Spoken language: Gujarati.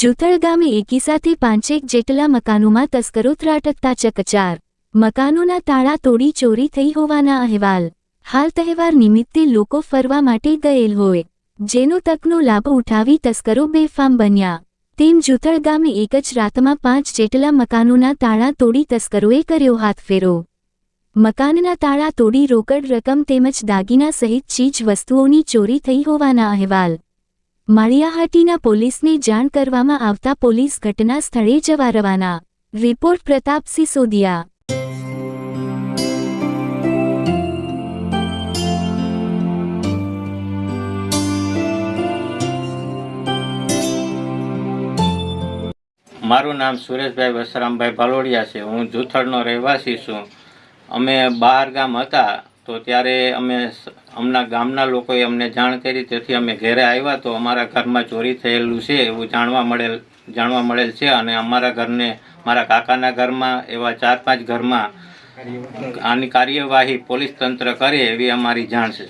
જૂથળ ગામે એકી સાથે પાંચેક જેટલા મકાનોમાં તસ્કરો ત્રાટકતા ચકચાર. મકાનોના તાળા તોડી ચોરી થઈ હોવાના અહેવાલ. હાલ તહેવાર નિમિત્તે લોકો ફરવા માટે ગયેલ હોય. જેનો તકનો લાભ ઉઠાવી તસ્કરો બેફામ બન્યા. તેમ જૂથળ ગામે એક જ રાતમાં પાંચ જેટલા મકાનોના તાળા તોડી તસ્કરોએ કર્યો હાથફેરો મકાનના તાળા તોડી રોકડ રકમ તેમજ દાગીના સહિત ચીજ વસ્તુઓની ચોરી થઈ હોવાના અહેવાલ. માળિયાહાટીના પોલીસને જાણ કરવામાં આવતા પોલીસ ઘટના સ્થળે જવા રવાના. રિપોર્ટ પ્રતાપ સિસોદિયા મારું નામ સુરેશભાઈ વસરામભાઈ ભાલોડિયા છે. હું જૂથળનો રહેવાસી છું. અમે બહાર ગામ હતા. તો ત્યારે અમે અમના ગામના લોકોએ અમને જાણ કરી તેથી અમે ઘરે આવ્યા તો અમારા ઘરમાં ચોરી થયેલું છે એવું જાણવા મળેલ જાણવા મળેલ છે અને અમારા ઘરને મારા કાકાના ઘરમાં એવા ચાર પાંચ ઘરમાં આની કાર્યવાહી પોલીસ તંત્ર કરે એવી અમારી જાણ છે.